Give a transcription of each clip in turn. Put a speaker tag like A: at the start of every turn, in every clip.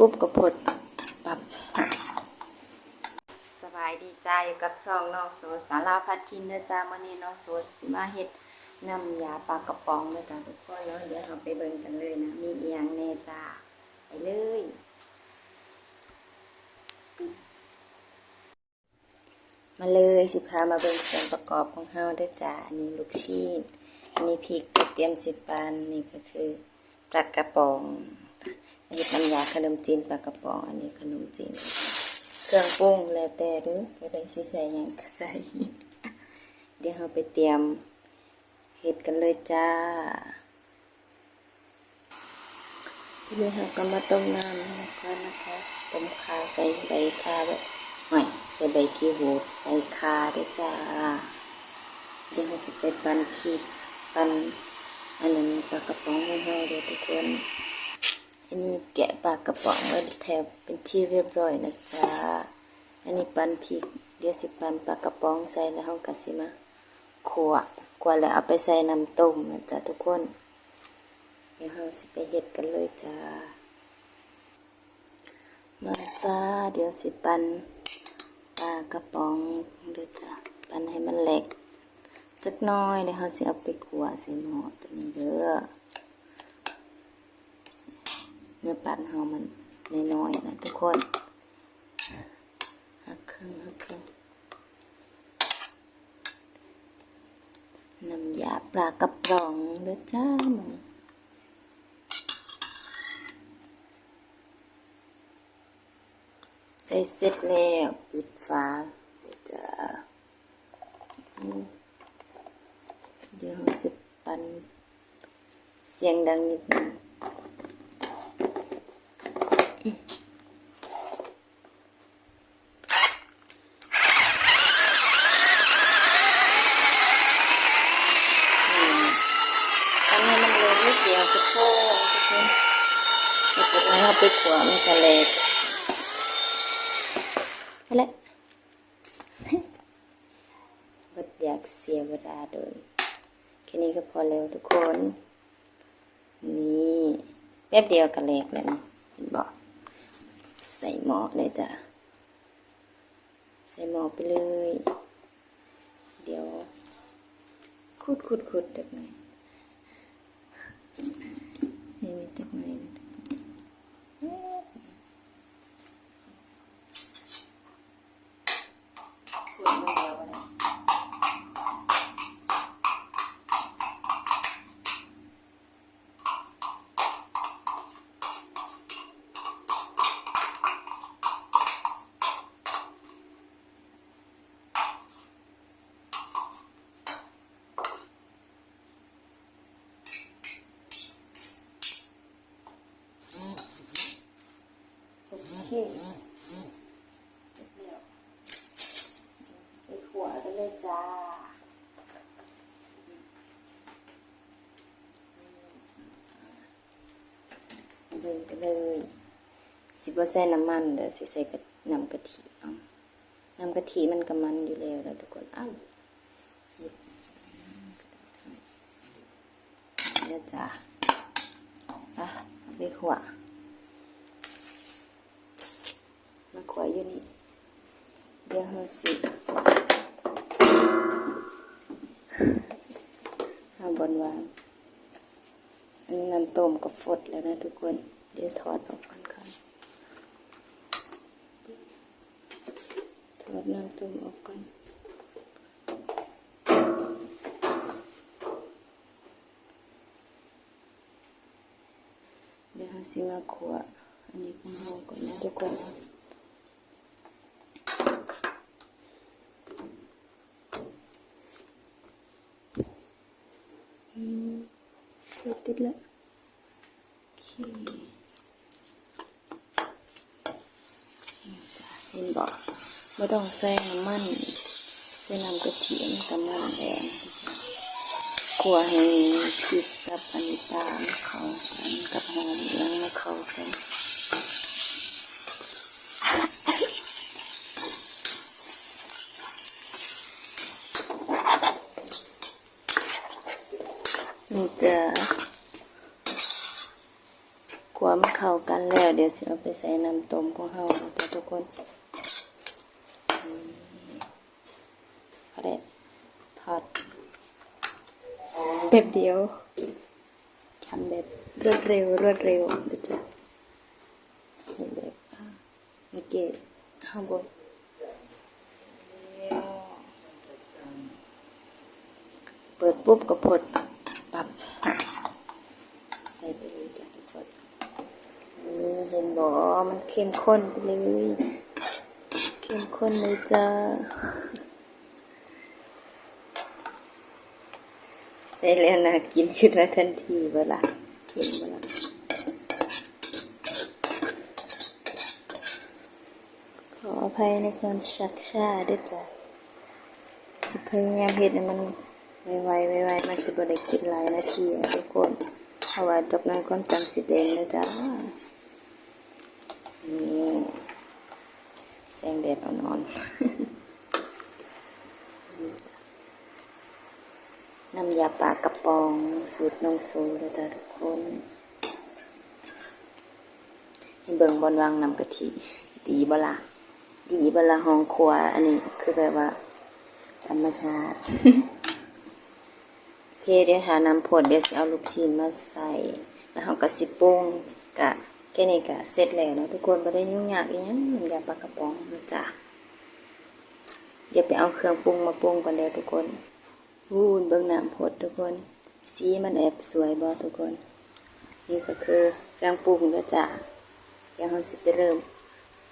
A: ปุ๊บก็พดปับสบายดีจ้าอยู่กับซองน้องโสดสาราพัดทินเด้อจ้ามื้อนี้น้องโสดสิมาเฮ็ดน้ำยาปลากระป๋องเด้อจ้าทุกคนแล้วเดี๋ยวเราไปเบิ่งกันเลยนะมีเอียงแน่จ้าไปเลยมาเลยสิพามาเบิ่งส่วนประกอบของเฮาเด้อจ้าอันนี้ลูกชีสอันนี้พริกกระเทียมสิบปานนี่ก็คือปลากระป๋อง อันนี้น้ำยาขนมจีนปลากระป๋องอันนี้ขนมจีน เครื่องปรุงแล้วแต่เด้อจะได้สิใส่ยังก็ใส่ เดี๋ยวเราไปเตรียมเฮ็ดกันเลยจ้าทีนี้เราก็มาต้มน้ำก่อนนะคะต้มข่าใส่ใบข่าแบบหน่อยใส่ใบกี้หูดใส่ข่าด้วยจ้าเดี๋ยวเราสิไปปั่นพริกปั่นอันนั้นปลากระป๋องให้เราเด้อทุกคน อันนี้แกะปลากระป๋องไว้แถบเป็นที่เรียบร้อยนะจ๊ะอันนี้ปันพริกเดี๋ยวสิปันปลากระป๋องใส่แล้วเฮาก็สิมาขั่วกว่าแล้วเอาไปใส่น้ำต้มนะจ๊ะทุกคน เดี๋ยวเฮาสิไปเฮ็ดกันเลยจ้า มาจ้าเดี๋ยวสิปันปลากระป๋องเด้อจ้ะปันให้มันแหลกจักน้อยเดี๋ยวเฮาสิเอาไปขั่วใส่หม้อตัวนี้เด้อ นื้อปันเฮามันน้อยๆนะทุกคนหักครึ่งหักครึ่งน้ำยาปลากระป๋องเด้อจ้ามันใส่เสร็จแล้วปิดฝาเด้อจ้าอืมเดี๋ยวเราจะปั่นเสียงดังนิดนึง ทำให้มันเลยนิดเดียวจะโค้งทุกคนไม่เป็น ไรเอาไปขวามันจะเล็กไปละบดอยากเสียเวลาเดินแค่นี้ก็พอแล้วทุกคน นี่แป๊บเดียวก็เล็กแล้วนะเห็นบอกใส่หม้อเลยจ้ะ ใส่หม้อไปเลย เดี๋ยวขุดขุดขุดจากไหนนี่นี่จักหน่ เคไปขวกันเลยจ้าเดินกันเลย สิบใส่น้ำมันเดี๋ยวสิใส่กะน้ำกะทิเอาน้ำกะทิมันก็มันอยู่แล้วแล้วทุกคนอ้าวหยิบเนี่จ้าอะไปขวา มันขวายอยู่นี่ เดี๋ยวเราสิเอาบนวางอันนี้น้ำต้มกับฟดแล้วนะทุกคน เดี๋ยวถอดออกก่อนค่ะถอดน้ำต้มออกก่อนเดี๋ยวเราสิมาขวอันนี้ของเราก่อนนะทุกคน อืมเสร็จติ ดแล้วโอเคนี่จ้ะเห็นบอกไม่ต้องแซ่น้ำมันจะนำกระเทียมกับน้ำแดงขัวให้พริกกับอันตามเขากันกับหอมแล้วมาเข้ากันนี่จะ กลัว ว่ามันเข้ากัน แล้วเอาไปใส่น้ำต้มของเฮาจ้ะทุกคนนี่พอได้ทอดแป๊บเดียวทำแบบรวดเร็วรวดเร็วนะจ๊ะเห็นแบบโอ่าเมื่อกี้ข้างบนเปิดปุ๊บก็พดปรับอะใส่ไปเลยจ้ะทุกคนนี่เห็นบอกมัน เข้มข้นไปเลย เข้มข้นเลยจ้าใส่แล้วนะกินขึ้นมาทันทีเวลากินเวลาขออภัยในความชักช้าด้วยจ้ะจะพยายามเห็ดมันไวๆไวๆมันจะบ่ได้กินหลายนาทีนะทุกคนเพราะว่าดอกนั้นความจำสิแดงเลยจ้า นี่แสงแดดอ่อนๆน้ำยาปลากระป๋องสูตรนงสูเลยจ้ะทุกคนให้เบิ่งบอนวางน้ำกะทิดีบละดีบละห้องครัว อันนี้คือแบบว่า ธรรมชาติโอเคเดี๋ยวหาน้ำผดเดี๋ยวจะเอาลูกชิ้นมาใส่ แล้วเราก็สิปรุงกะ แค่นี้กะเสร็จแล้วเนาะทุกคนไม่ได้ยุ่งยากอีหยังน้ำยาปลากระป๋องนะจ้ะเดี๋ยวไปเอาเครื่องปรุงมาปรุงก่อนเดี๋ยวทุกคนพูนเบื้องน้ำพดทุกคน สีมันแอบสวยบอทุกคน นี่ก็คือเครื่องปรุงแล้วจ้ะเดี๋ยวเราสิไปเริ่ม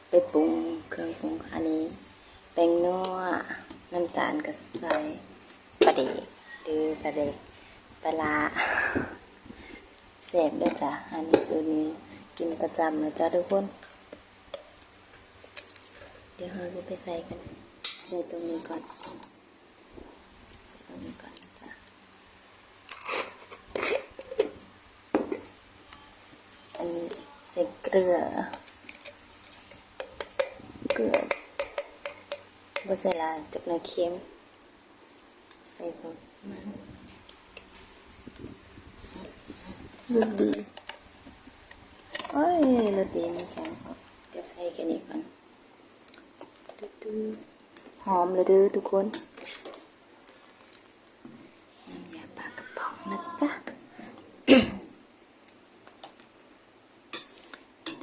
A: ไปปรุงเครื่องปรุงอันนี้ แป้งนัวน้ำตาลกระใส่ปลาเด็กหรือปลาเด็กปลาแซ่บด้วยจ้ะอันนี้สูตรนี้ กินประจำนะจ้ะทุกคน เดี๋ยวเราจะไปใส่กันใส่ตรงนี้ก่อนตรงนี้ก่อนนะจ๊ะอันนี้ใส่เกลือ เกลือบใส่ลายจับหน่อยเค็ม ใส่ประมาณดี อ้ยรสดีไม่แข็งพอเดี๋ยวใส่แค่นี้ก่อนหอมเลยเด้อทุกคนน้ำยาปลากระป๋องนะจ๊ะ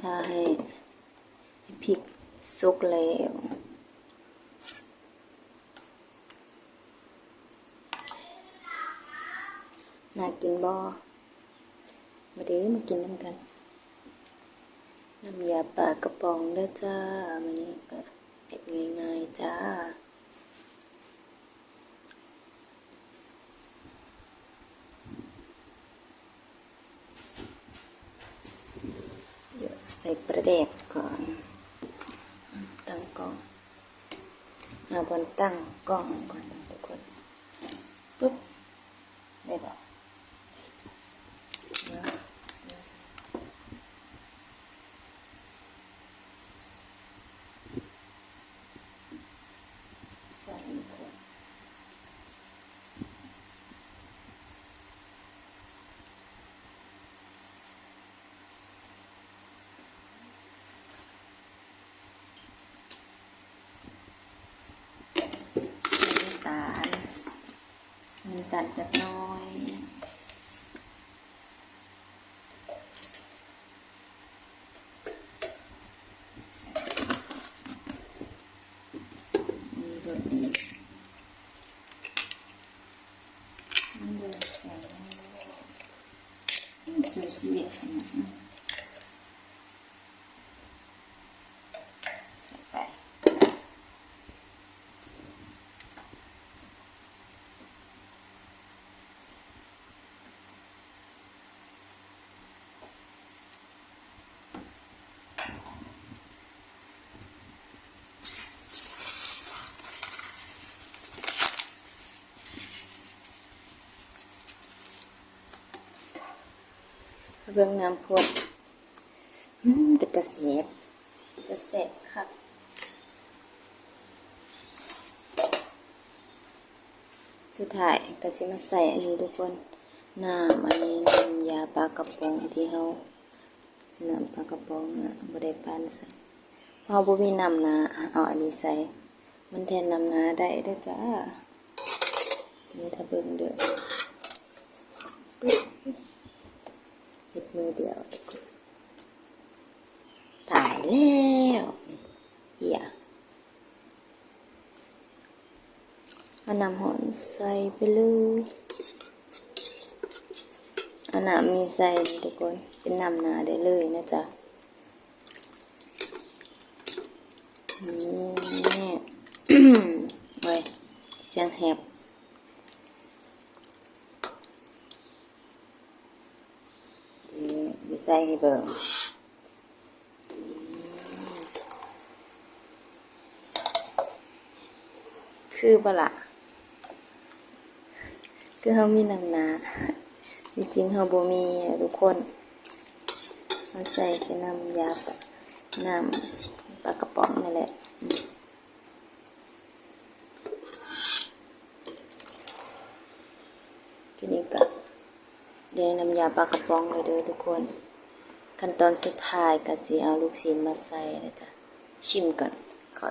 A: ถ้าให้พริกสุกแล้วน่ากินบ่มาเด้อมากินน้ำกัน น้ำยาปลากระป๋องด้จ้ามันนี้ก็เผ็ดง่ายๆจ้าเดี๋ยวใส่ประเดกก่อนตั้งกล้องเอาบนตั้งกล้องก่อนทุกคนปุ๊บได้บอกเดี๋ยวใส่ก่อนน้ำตาล น้ำตาลจักน้องมีรสดีมันเดือดแข็งสู้ชีวิตขนาดนั้นใส่ไป เบิ่งน้ำพดอืมเป็นตะเสบตะเสบครับสุดท้ายก็สิมาใส่อันนี้ทุกคนน้ำอันนี้น้ำยาปลากระป๋องที่เฮาน้ำปลากระป๋องนะบ่ได้ปานใส่เพราะบ่มีน้ำนาเอาอันนี้ใส่ มันแทนน้ำนาได้ด้อจ้าเดี๋ยวถ้าเบิ่งเด้อด มือเดียว ตายแล้วเหี้ยเอาน้ำหอนใส่ไปเลยเอาน้ำมีใส่ทุกคน เป็นน้ำนาได้เลยนะจ๊ะนี่ไว้เสียงแหบเดี๋ยว จะใส่ให้เบิ่งคือบ่ละคือเขามีน้ำหนาจริงๆเขาบ่มีทุกคนเขาใส่แค่น้ำยาปะน้ำปลากระป๋องนั่นแหละทีนี้ก็เดี๋ยวน้ำยาปลากระป๋องเลยเด้อทุกคน ขั้นตอนสุดท้ายก็สิเอาลูกชิ้นมาใส่นะจ๊ะชิมก่อนขอ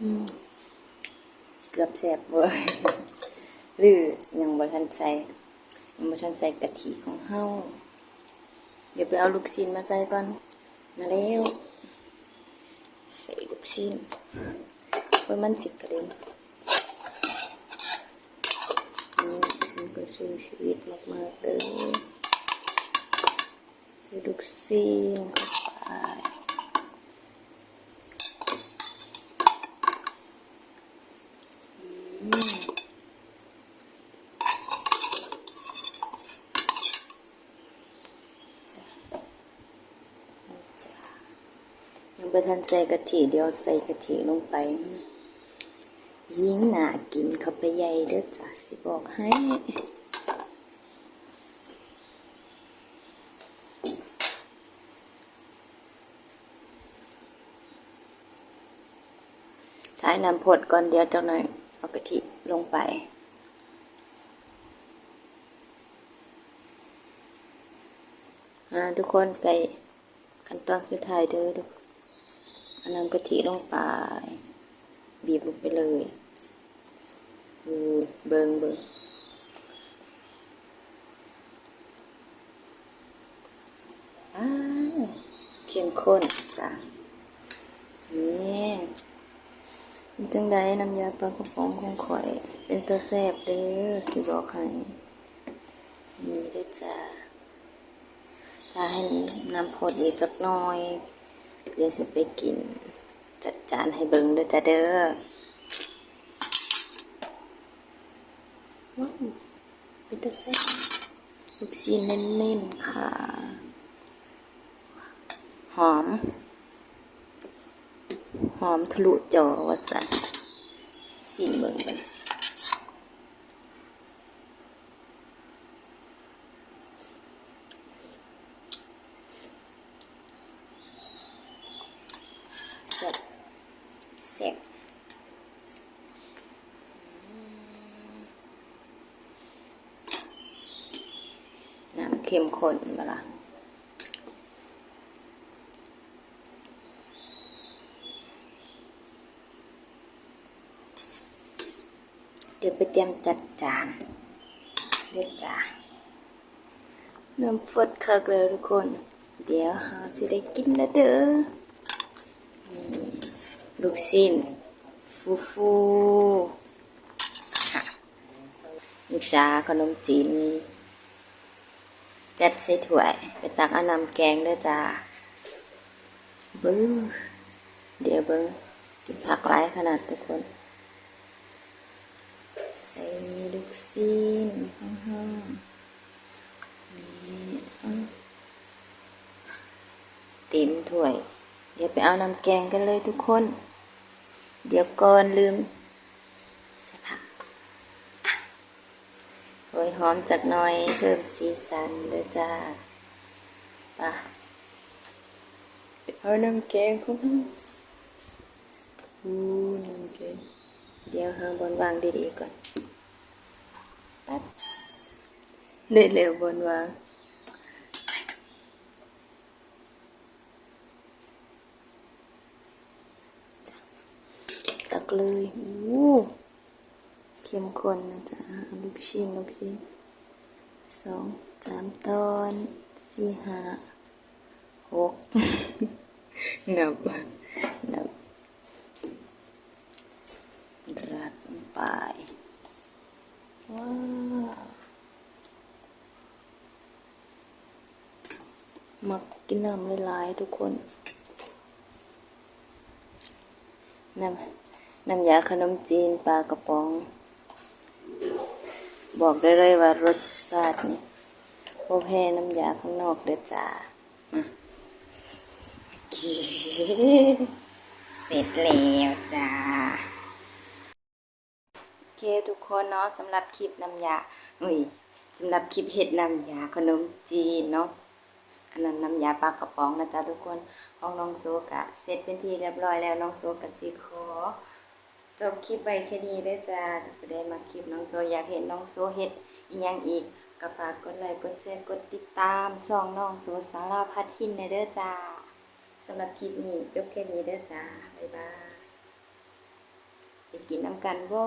A: อืมเกือบแสบเว้ยหรือยังบ่ทันใส่ยังบ่ทันใส่กะทิของเฮาเดี๋ยวไปเอาลูกชิ้นมาใส่ก่อน มาแล้ว ใส่ลูกชิ้นไว้มันสิกระเด็นนี่ มันก็สู้ชีวิตมากๆเลยใส่ลูกชิ้นเข้าไปจ้ะนี่จ้ะยังไปทันใส่กะทิเดียวใส่กะทิลงไป ยิ่งหนากินเข้าไปใหญ่เด้อจ้ะสิบอกให้ท้ายน้ำพดก่อนเดียวจังหน่อย เอากะทิลงไปทุกคนไก่ขั้นตอนสุดท้ายเด้อทุกเอาน้ำกะทิลงไป บีบลงไปเลยดูเบิงเบิงอาเข้มข้นจ้ะนี่เป็นจังไดน้ำยาปลากระป๋องของข่อย เป็นตัวแซ่บเด้อสิบอกให้นี่เด้จ้าถ้าให้น้ำพดอีกจักน้อย เดี๋ยวจะไปกิน จัดจานให้เบิ่งเด้อจ้าเด้อว้าวเป็นตะแซ่บลูกชิ้นเน้นๆค่ะ หอม หอมทะลุจอว่าสันสิเบิ่งกันแซ่บแซ่บน้ำเข้มข้นมาละ เดี๋ยวไปเตรียมจัดจานเด็ดจ้าน้ำฟดคักเลยทุกคน เดี๋ยวเราจะได้กินแล้วเด้อนี่ลูกชิ้นฟูฟูค่ะนี่จ้าขนมจีนจัดใส่ถ้วย ไปตักอานำแกงเด้อจ้าเบิ้งเดี๋ยวเบิ้งกินผักหลายขนาดทุกคน ใส่ลูกซีนข้างห้างนี่เต็มถ้วย เดี๋ยวไปเอาน้ำแกงกันเลยทุกคน เดี๋ยวก่อนลืมใส่ผักอะโอยหอมจากหน้อยเพิ่มสีสันเลยจ้าไปเอาน้ำแกงของเราอู้น้ำแกงเดี๋ยวดี๋ยวหาบนวางดีๆก่อน ป๊บเร็วๆบนวางตักเลยโอ้เข้มข้นนะจ๊ะลูกชิ้นลูกชิ้นสองสามตอนสี่ห้าหกนับนับรัดลงไปว้าว มักกินน้ำหลายๆทุกคนน้ำน้ำยาขนมจีนปลากระป๋อง บอกได้เลยว่ารสชาตินี่โอแพ้น้ำยาข้างนอกเด้อจ้ามาเคเสร็จแล้วจ้าโอเคทุกคนเนาะสำหรับคลิปน้ำยาอุ้ยสำหรับคลิปเห็ดน้ำยาขนมจีนเนาะ อันนั้นน้ำยาปลากกระป๋องนะจ๊ะทุกคนของน้องโซกะเสร็จเป็นที่เรียบร้อยแล้วน้องโซกะสิขอจบคลิปไปแค่นี้ได้อจ้าก็ได้มาคลิปน้องโซอยากเห็นน้องโซเฮ็ดอีหยังอีกก็ฝากกดไลค์กดแชร์กดติดตามส่องน้องโซสาราพัดหินในเด้อจ้าสำหรับคลิปนี้จบแค่นี้เด้อจ้าบ๊ายบายไปกินน้ำกันบ่